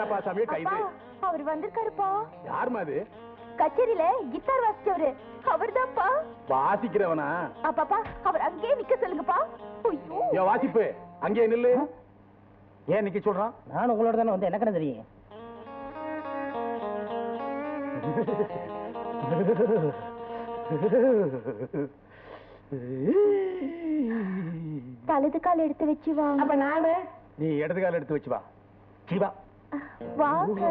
ராஜாபாசாமியை கைது. அவர் வந்திருக்காருப்பா. யாருமா அது? கச்சேரியில கிட்டார் வாசிச்சவரு. அவர்தான்ப்பா. வாசிக்கிறவனா? அப்பாப்பா அவர் அங்கேயே நிக்க சொல்லுங்கப்பா. ஐயோ. வாசிப்பு. அங்கே நில்லு. ஏன் நிக்க சொல்றான்? நான் உங்களோட தானே வந்து எனக்கு என்ன தெரியும்? வலது கால் எடுத்து வச்சு வாங்க அப்ப நானு நீ இடது கால எடுத்து வச்சு வா. சிவா வாங்க.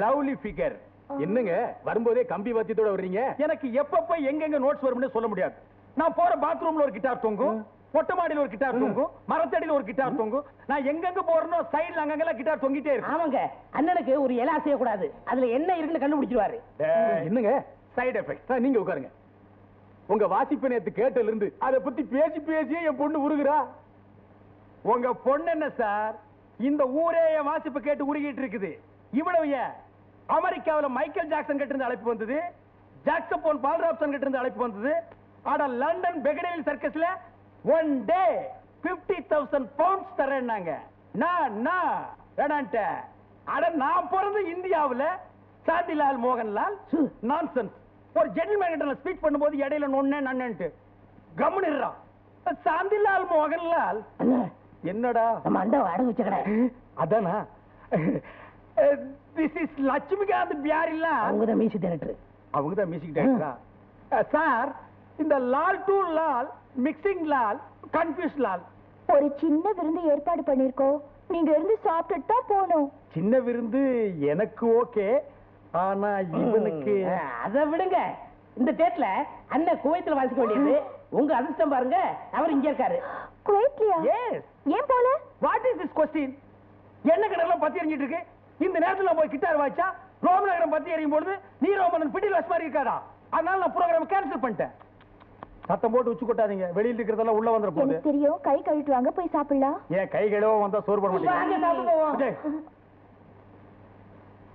லவ்லி ஃபிகர் என்னங்க? வரும்போதே கம்பி வாத்தியத்தோட வர்றீங்க? எனக்கு எப்பப்ப எங்கெங்க நோட்ஸ் வரும்னு சொல்ல முடியாது. நான் போற பாத்ரூம்ல ஒரு கிட்டார் தொங்கும் மொட்டை மாடியில ஒரு கிட்டார் தொங்கும் மரத்தடியில ஒரு கிட்டார் தொங்கும். நான் எங்கெங்க போறேனோ சைடுல அங்கங்கெல்லாம் கிட்டார் தொங்கிட்டே இருக்கு ஆமாங்க. அண்ணனுக்கு ஒரு இலை செய்யக்கூடாது அதுல என்ன இருக்குன்னு கண்டுபிடிச்சிருவாரு. என்னங்க? சைடு எஃபெக்ட் நீங்க உட்காருங்க. உங்க வாசிப்பு நேத்து கேட்டல இருந்து அத பத்தி பேசி பேசியே என் பொண்ணு உருகுறா. உங்க பொண்ணு என்ன சார்? இந்த ஊரே என் வாசிப்பு கேட்டு உருகிட்டு இருக்குது. இவ்வளவு ஏன்? அமெரிக்காவுல மைக்கேல் ஜாக்சன் கிட்ட இருந்து அழைப்பு வந்தது. ஜாக்சபோன் பால்ராப்சன் கிட்ட இருந்து அழைப்பு வந்தது. ஆனா London Piccadilly சர்க்கஸ்ல one day fifty thousand pounds தரேன்னாங்க நான் நான் வேணான்ட்டேன். அட நான் பிறந்த இந்தியாவுல சாந்திலால் மோகன்லால் நான்சென்ஸ் ஒரு ஜென்டில்மேன் கிட்ட ஸ்பீச் பண்ணும்போது இடையில நொன்னே நன்னன்ட்டு. கம்முனிடுறான் சாந்திலால் மோகன்லால். என்னடா? நம்ம அண்டாவை அடகு வச்ச கடை அதானா? திஸ் இஸ் லட்சுமிகாந்த் பியாரில்லா? அவங்க தான் மியூசிக் டைரக்டர் அவங்க தான் மியூசிக் டைரக்டரா சார் இந்த Lal to Lal mixing Lal confuse Lal. ஒரு சின்ன விருந்து ஏற்பாடு பண்ணிருக்கோம். நீங்க இருந்து சாப்பிட்டுட்டு தான் போகணும். சின்ன விருந்து எனக்கு ஓகே. ஆனா இவனுக்கு அதை விடுங்க. இந்த டேட்ல அண்ணன் குவைத்துல வாசிக்க வேண்டியது. உங்க அதிர்ஷ்டம் பாருங்க. அவர் இங்க இருக்காரு. குவைட்லியா எஸ் ஏன் போல? வாட் இஸ் திஸ் கொஸ்டின் என்ன கடலாம் பத்தி எறிஞ்சிட்டு இருக்கு? இந்த நேரத்துல போய் கிட்டார் வாய்ச்சா? ரோமநகரம் பத்தி எறியும் பொழுது நீ ரோமனன் பிடில் வச மாதிரி இருக்காதா அதனால நான் ப்ரோக்ராம் கேன்சல் பண்ணிட்டேன். சத்தம் போட்டு உச்சு கொட்டாதீங்க. வெளியில இருக்கிறதெல்லாம் உள்ள வந்துட போகுது. தெரியும். கை கழுவிட்டு வாங்க போய் சாப்பிடலாம். ஏன் கை கழுவ வந்தா சோறு போட. மாட்டீங்க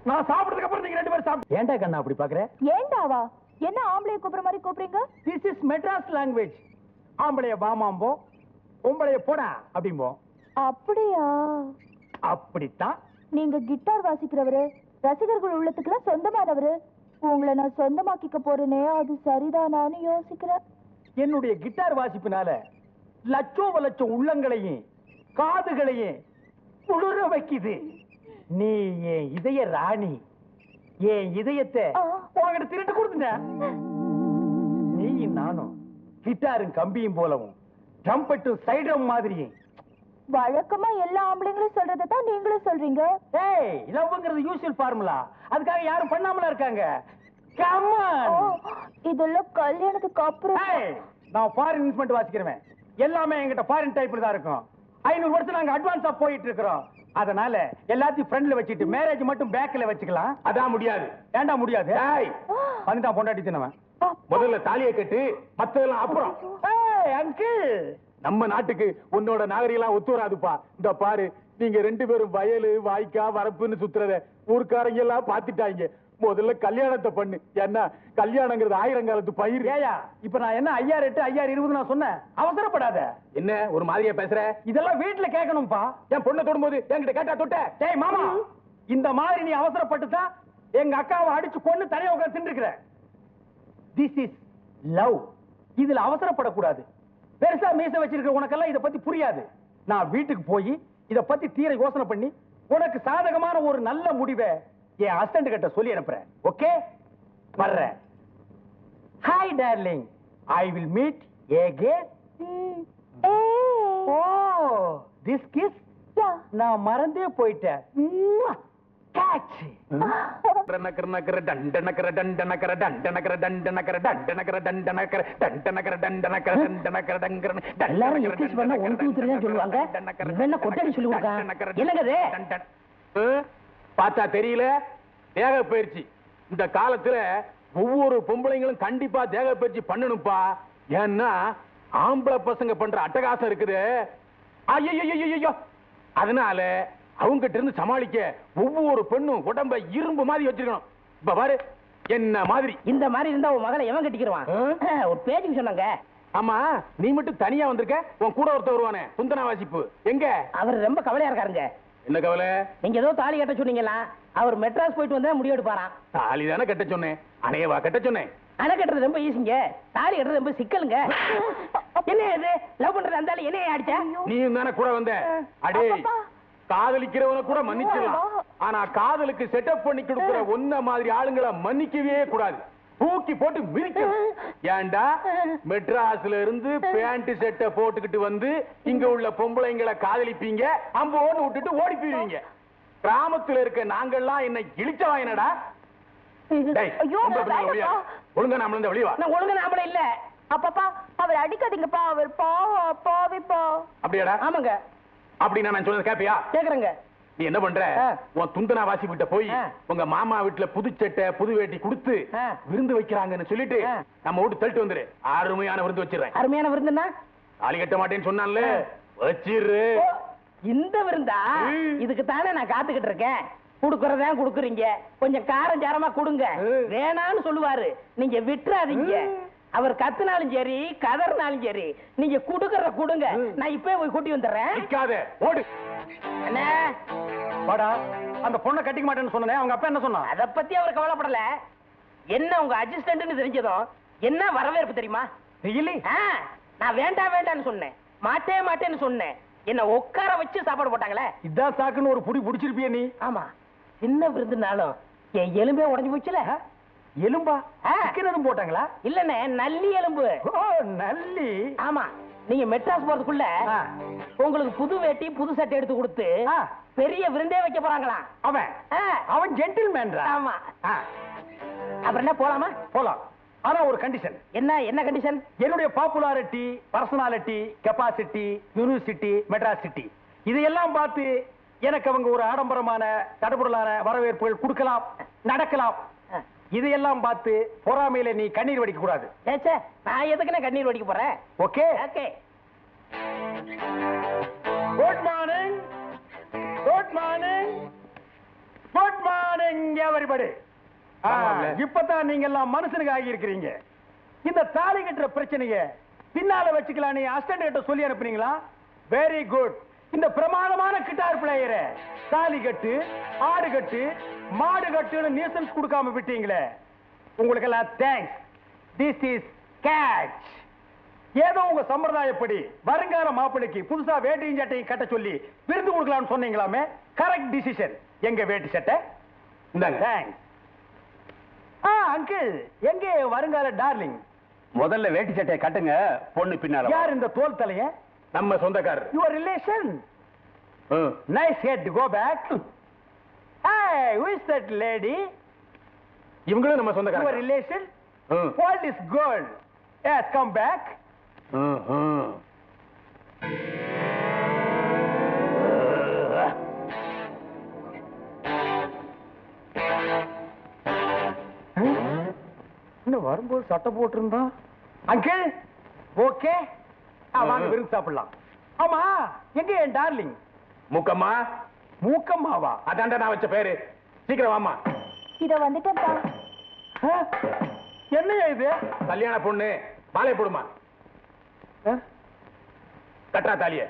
நான் சாப்பிட்டதுக்கு அப்புறம் நீங்க ரெண்டு பேரும் சாப்பிட்டு ஏன்டா கண்ணா அப்படி பாக்குற? ஏண்டாவா என்ன ஆம்பளைய கூப்பிடுற மாதிரி கூப்பிடுறீங்க? திஸ் இஸ் மெட்ராஸ் லாங்குவேஜ் ஆம்பளைய பாமாம்போம் பொம்பளைய போடா அப்படிம்போம் அப்படியா? அப்படித்தான். நீங்க கிட்டார் வாசிக்கிறவரு ரசிகர்கள் உள்ளத்துக்குலாம் சொந்தமானவரு. உங்களை நான் சொந்தமாக்கிக்க போறேனே அது சரிதானான்னு யோசிக்கிறேன் என்னுடைய கிட்டார் வாசிப்பினால லட்சோப லட்சம் உள்ளங்களையும் காதுகளையும் குளிர வைக்குது. நீ என் இதய ராணி. என் இதயத்தை ஆ. உங்ககிட்ட திருட்டு கொடுத்துட்டேன் நீயும் நானும் கிட்டாரும் கம்பியும் போலவும் ட்ரம்பட்டும் சைடம் மாதிரியும். வழக்கமா எல்லா ஆம்பளைங்களும் சொல்றதை தான் நீங்களும் சொல்றீங்க. ஏய் லவ்ங்கிறது யூசுவல் ஃபார்முலா அதுக்காக யாரும் பண்ணாமலா இருக்காங்க? ஓ, கமான் இதெல்லாம் கல்யாணத்துக்கு அப்புறம் ஏய், நான் ஃபாரின் இன்ஸ்ட்ருமெண்ட் வாசிக்கிறவன். எல்லாமே என்கிட்ட ஃபாரின் டைப்ல தான் இருக்கும். ஐநூறு வருஷம் நாங்க அட்வான்ஸா போயிட்டு இருக்கிறோம். அதனால எல்லாத்தையும் ஃப்ரண்ட்ல வச்சுட்டு மேரேஜ் மட்டும் பேக்ல வச்சுக்கலாம். அதான் முடியாது. ஏன்டா முடியாது? ஏய், வந்துட்டான் பொண்டாட்டி தினவன் முதல்ல தாலியை கட்டு மத்ததெல்லாம் அப்புறம். ஏய் அங்கிள் நம்ம நாட்டுக்கு உன்னோட நாகரிகம் ஒத்து வராதுப்பா. இந்த பாரு நீங்க ரெண்டு பேரும் வயலு வாய்க்கா வரப்புன்னு சுத்துறத ஊர்க்காரங்க எல்லாம் பாத்துட்டாங்க முதல்ல கல்யாணத்தை பண்ணு. என்ன கல்யாணங்கிறது ஆயிரம் காலத்து பயிர். ஏயா இப்ப நான் என்ன ஐயாயிரம் எட்டு ஐயாயிரம் இருபது நான் சொன்னேன். அவசரப்படாத. என்ன ஒரு மாதிரியா பேசுற? இதெல்லாம் வீட்டுல கேட்கணும்பா. என் பொண்ணை தொடும்போது? என்கிட்ட கேட்டா தொட்ட? டேய் மாமா இந்த மாதிரி நீ அவசரப்பட்டு தான் எங்க அக்காவை அடிச்சு கொண்டு தனியா உட்கார்ந்து தின்னுக்கிற திஸ் இஸ் லவ் இதுல அவசரப்படக்கூடாது. பெருசா மீச வச்சிருக்கிற உனக்கெல்லாம் இத பத்தி புரியாது. நான் வீட்டுக்கு போய் இத பத்தி தீர யோசனை பண்ணி உனக்கு சாதகமான ஒரு நல்ல முடிவை என் ஹஸ்பண்ட் கிட்ட சொல்லி அனுப்புறேன் ஓகே வர்றேன் hi darling I will meet AK ம். ஓ. This kiss. நான் மறந்தே போயிட்டேன் கேட்ச் டண்டனக்கர நக்கர டண்டனக்கர டண்டனக்கர டண்டனக்கர டண்டனக்கர டண்டனக்கர டண்டனக்கர டண்டனக்கர டண்டனக்கர டண்டனக்கர டங்கர எல்லாரும் எக்ஸசைஸ் பண்ணா ஒன் டூ த்ரீ தான் சொல்லுவாங்க இவன் கொட்டடி என்னங்க பார்த்தா தெரியல தேக பயிற்சி. இந்த காலத்துல ஒவ்வொரு பொம்பளைங்களும் கண்டிப்பா தேக பயிற்சி பண்ணணும்ப்பா ஏன்னா ஆம்பளை பசங்க பண்ற அட்டகாசம் இருக்குது. ஐயோ அதனால அவங்க கிட்ட இருந்து சமாளிக்க ஒவ்வொரு பெண்ணும் உடம்ப இரும்பு மாதிரி வச்சிருக்கணும். இப்ப பாரு என்ன மாதிரி. இந்த மாதிரி இருந்தா உன் மகளை எவன் கட்டிக்கிடுவான் ஆ? ஒரு பேச்சுக்கு சொன்னாங்க. ஆமா நீ மட்டும் தனியா வந்திருக்க உன் கூட ஒருத்தர் வருவானே. குந்தன வாசிப்பு எங்க? அவர் ரொம்ப கவலையா இருக்காருங்க. என்ன கவலை? நீங்க ஏதோ தாலி கட்ட சொன்னீங்களா? அவர் மெட்ராஸ் போயிட்டு வந்தா முடிவு எடுப்பாராம். தாலி தானே கட்ட சொன்னேன். அணையவா கட்ட சொன்னேன். அணை கட்டுறது ரொம்ப ஈஸிங்க தாலி கட்டுறது ரொம்ப சிக்கலுங்க. என்ன இது? லவ் பண்றது அந்த ஆளு என்னைய அடிச்சா? நீயும் தானே கூட வந்த? அடே. காதலிக்கிறவன கூட மன்னிச்சிடலாம். ஆனா காதலுக்கு செட்டப் பண்ணி கொடுக்கிற ஒன்ன மாதிரி ஆளுங்களை மன்னிக்கவே கூடாது. தூக்கி போட்டு மிதிக்கணும் ஏன்டா? மெட்ராஸ்ல இருந்து பேண்ட் செட்டை போட்டுக்கிட்டு வந்து இங்க உள்ள பொம்பளைங்களை காதலிப்பீங்க அம்போன்னு விட்டுட்டு ஓடி போயிருவீங்க கிராமத்துல இருக்க நாங்கெல்லாம் என்ன இழிச்ச வாயினடா டேய், ஐயோ, பொம்பளை பிள்ளைங்க வேண்டாப்பா. வெளிய வா. ஒழுங்கா நம்மள இருந்து வெளிய வா. நான் ஒழுங்கா நாமளே இல்ல அப்பப்பா அவர் அடிக்காதீங்கப்பா. அவர் பாவம் பாவிப்பா. அப்படியாடா? ஆமாங்க. அப்படின்னா நான் சொன்னது கேப்பியா? கேக்குறேங்க. நீ என்ன பண்ற. உன் துந்தனா வாசி கிட்ட போய். உங்க மாமா வீட்டுல புது சட்டை புது வேட்டி கொடுத்து. விருந்து வைக்கிறாங்கன்னு சொல்லிட்டு. நம்ம வீட்டு தள்ளிட்டு வந்துரு அருமையான விருந்து வச்சிடுறேன் அருமையான விருந்துன்னா தாலி கட்ட மாட்டேன்னு சொன்னான்ல. வச்சிரு இந்த விருந்தா. இதுக்கு தானே நான் காத்துக்கிட்டு இருக்கேன் குடுக்கறதா குடுக்குறீங்க கொஞ்சம் காரம் சாரமா கொடுங்க. வேணான்னு சொல்லுவாரு நீங்க விட்டுறாதீங்க. அவர் கத்துனாலும் சரி கதறினாலும் சரி நீங்க குடுக்கறத கொடுங்க. நான் இப்பவே போய் கூட்டி வந்துடுறேன். நிக்காத. ஓடு. அண்ணே. வாடா. அந்த பொண்ணை கட்டிக்க மாட்டேன்னு சொன்னேன் அவங்க அப்பா என்ன சொன்னான்? அத பத்தி அவர் கவலைப்படல. என்ன உங்க அசிஸ்டன்ட்னு தெரிஞ்சதும் என்ன வரவேற்பு தெரியுமா? ரியலி நான் வேண்டாம் வேண்டாம்னு சொன்னேன். மாட்டே மாட்டேன்னு சொன்னேன். என்ன உட்கார வச்சு சாப்பாடு போட்டாங்களே. இதான் சாக்குன்னு ஒரு புடி புடிச்சிருப்பிய நீ. ஆமா. சின்ன விருந்துனாலும் என் எலும்பே உடைஞ்சு போச்சுல. எலும்பா. சிக்கன் எதுவும் போட்டாங்களா? இல்லண்ணே நல்லி எலும்பு. ஓ நல்லி. ஆமா நீங்க மெட்ராஸ் போறதுக்குள்ள. உங்களுக்கு புது வேட்டி புது சட்டை எடுத்து கொடுத்து. பெரிய விருந்தே வைக்க போறாங்களாம். அவன். அவன் ஜென்டில்மேன்டா ஆமா. அப்புறம் என்ன போலாமா? போலாம். ஆனா ஒரு கண்டிஷன் என்ன என்ன கண்டிஷன் என்னுடைய popularity personality capacity university Madras city இதையெல்லாம் பார்த்து எனக்கு அவங்க ஒரு ஆடம்பரமான தடபுடலான வரவேற்புகள் கொடுக்கலாம் நடக்கலாம். இதையெல்லாம் பார்த்து பொறாமையில நீ கண்ணீர் வடிக்க கூடாது. ஏச்சே நான் கண்ணீர் வடிக்க போறேன்? Okay. Okay. Good morning good morning good morning everybody ஆமாம்ல. இப்பதான் நீங்க எல்லாம் மனுஷனுக்கு ஆகி இருக்கிறீங்க இந்த தாலி கட்டுற பிரச்சனைய பின்னால வச்சுக்கலாம் நீ அசிஸ்டன்ட் கிட்ட சொல்லி அனுப்புனீங்களா? வெரி குட் இந்த பிரமாதமான கிட்டார் பிளேயரை தாலி கட்டு ஆடு கட்டு மாடு கட்டுன்னு நியூசன்ஸ் கொடுக்காம விட்டீங்களே. உங்களுக்கு எல்லாம் தேங்க்ஸ் திஸ் இஸ் கேட்ச் ஏதோ உங்க சம்பிரதாயப்படி வருங்கால மாப்பிள்ளைக்கு புதுசா வேட்டியும் சட்டையும் கட்ட சொல்லி விருந்து கொடுக்கலாம்னு சொன்னீங்களாமே? கரெக்ட் டிசிஷன் எங்க வேட்டி சட்டை? தேங்க்ஸ் ஆ அங்கிள் எங்க வருங்கால டார்லிங் முதல்ல வேட்டி சட்டையை கட்டுங்க பொண்ணு பின்னால யார் இந்த தோல் தலைய நம்ம சொந்தக்காரர் your relation. Nice head go back lady? இவங்களும் நம்ம சொந்தக்காரர் relation? ம். What is girl? Yes, come back. ம், ம். இன்னும் வரும்போது சட்டை போட்டிருந்தா அங்கிள் ஓகே வாங்க. விருந்து சாப்பிடலாம். ஆமா எங்க என் டார்லிங்? மூக்கம்மா? மூக்கம்மாவா? அதான்டா நான் வச்ச பேரு. சீக்கிரம் வாம்மா. இத வந்துட்டேன்ப்பா. ஆ? என்னய்யா இது? கல்யாண பொண்ணு. மாலை போடுமா? கட்டா தாலிய.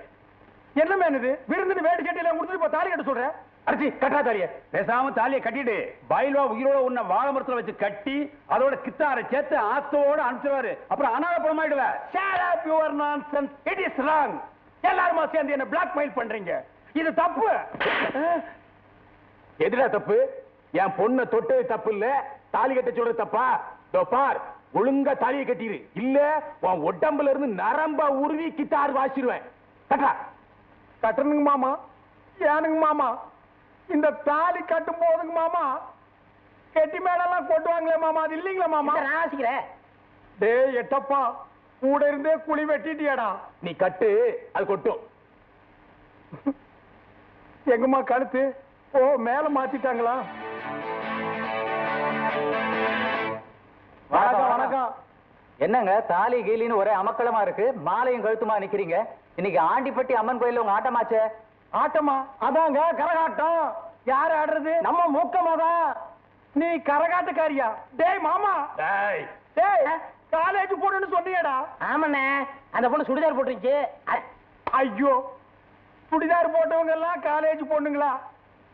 என்ன மேன் இது? விருந்துன்னு வேடி சட்டையில கொடுத்துட்டு இப்ப தாலி கட்ட சொல்றேன் அடிச்சி கட்டா தாலிய. பேசாம தாலியை கட்டிட்டு பயில்வா உயிரோட உன்னை வாழை மரத்துல வச்சு கட்டி அதோட கித்தாரை சேர்த்து ஆத்தோட அனுப்பிச்சுவாரு அப்புறம் அனாத படமாயிடுவ. Shut up your nonsense it is wrong எல்லாருமா சேர்ந்து என்ன பிளாக்மெயில் பண்றீங்க. இது தப்பு. எதுடா தப்பு? என் பொண்ணை தொட்டது தப்பு இல்ல? தாலி கட்ட சொல்றது தப்பா? பார் ஒழுங்கா தாலியை கட்டிரு. இல்ல உன் உடம்புல இருந்து நரம்பா உருவி கித்தார் வாசிடுவேன். கட்டா கட்டணுங்க மாமா. ஏனுங்க மாமா. இந்த தாலி கட்டும் போதுங்க மாமா கெட்டி மேடெல்லாம் கொட்டுவாங்களே மாமா அது இல்லைங்களா மாமா? வாசிக்கிறேன். டேய் எட்டப்பா கூட இருந்தே குழி வெட்டிட்டியாடா. நீ கட்டு அது கொட்டும். எங்கம்மா கழுத்து? ஓ மேல மாத்திட்டாங்களா? வணக்கம் வணக்கம். என்னங்க தாலி கீலின்னு ஒரே அமக்களமா இருக்கு? மாலையும் கழுத்துமா நிக்கிறீங்க? இன்னைக்கு ஆண்டிப்பட்டி அம்மன் கோயில்ல உங்க ஆட்டமாச்சே? ஆட்டமா? அதாங்க கரகாட்டம். யார் ஆடுறது? நம்ம மூக்கமா தான் நீ கரகாட்டக்காரியா? டேய் மாமா. டேய், டேய் காலேஜ் போடுன்னு சொன்னியடா. ஆமாண்ணே அந்த பொண்ணு சுடிதார் போட்டுருந்துச்சு. அ- ஐயோ சுடிதார் போட்டவங்க எல்லாம் காலேஜ் பொண்ணுங்களா?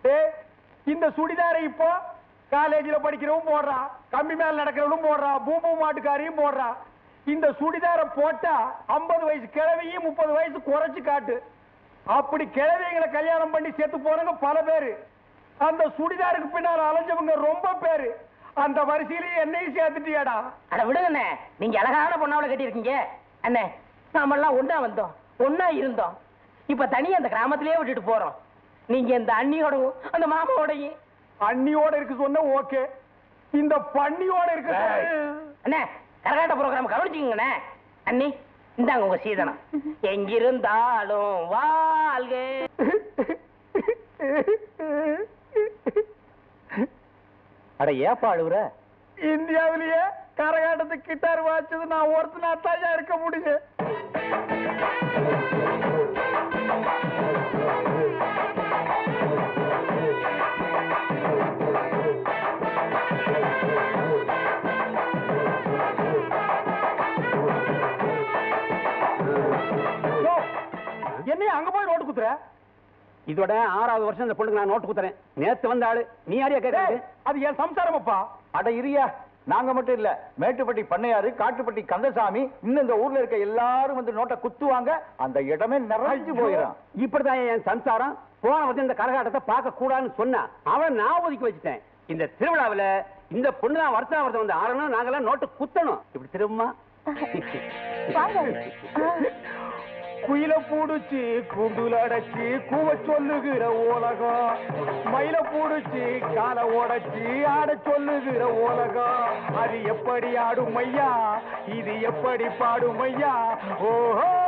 டேய் இந்த சுடிதாரை இப்போ காலேஜில் படிக்கிறவன் போடுறான் கம்பி மேல நடக்கிறவனும் போடுறான் பூம்பு மாட்டுக்காரியும் போடுறான் இந்த சுடிதாரை போட்டா ஐம்பது வயசு கிழவியும் முப்பது வயசு குறைச்சு காட்டு. அப்படி கிழவிங்களை கல்யாணம் பண்ணி செத்து போறவங்க பல பேரு. அந்த சுடிதாருக்கு பின்னால் அலைஞ்சவங்க ரொம்ப பேரு. அந்த வரிசையிலேயே என்னையும் சேர்த்துட்டியாடா. அட விடுங்கண்ணே நீங்க அழகான பொண்ணாவளை கட்டியிருக்கீங்க. அண்ணே நாமெல்லாம் ஒண்ணா வந்தோம். ஒண்ணா இருந்தோம். இப்ப தனியா அந்த கிராமத்திலேயே விட்டுட்டு போறோம். நீங்க இந்த அண்ணியோடவும் அந்த மாமாவோடையும். அண்ணியோட இருக்கு சொன்ன ஓகே. இந்த பண்ணியோட இருக்கு அண்ணே கரகாட்ட ப்ரோக்ராம் கவனிச்சுக்கங்கண்ணே அண்ணி இந்தாங்க உங்க சீதனம். எங்கிருந்தாலும் வாழ்க. அட ஏப்பா அழுவுற? இந்தியாவிலேயே கரகாட்டத்துக்கு கிட்டார் வாய்ச்சது நான் ஒருத்தனா தாயா இருக்க முடியும். என்னைய அங்க போய் ரோட்டு குத்துற? இதோட ஆறாவது வருஷம் இந்த பொண்ணுக்கு நான் நோட்டு குத்துறேன். நேத்து வந்த ஆளு நீ யாரையா கேட்கறது அது என் சம்சாரம் அப்பா அட இரியா நாங்க மட்டும் இல்ல மேட்டுப்பட்டி பண்ணையாரு காட்டுப்பட்டி கந்தசாமி இன்னும் இந்த ஊர்ல இருக்க எல்லாரும் வந்து நோட்டை குத்துவாங்க அந்த இடமே நிறைஞ்சு போயிடும் இப்படிதான் என் சம்சாரம்? போன வந்து இந்த கரகாட்டத்தை பார்க்க கூடாதுன்னு சொன்னா அவன் நான் ஒதுக்கி வச்சுட்டேன். இந்த திருவிழாவுல இந்த பொண்ணு தான் வருஷம் வருஷம் வந்து ஆறணும் நாங்கெல்லாம் நோட்டு குத்தணும். இப்படி திரும்ப குயில பூடுச்சு கூண்டுல அடைச்சு கூவ சொல்லுகிற உலகம். மயில பூடுச்சு கால உடைச்சு ஆட சொல்லுகிற உலகம். அது எப்படி ஆடும் ஐயா? இது எப்படி பாடும் ஐயா? ஓஹோ!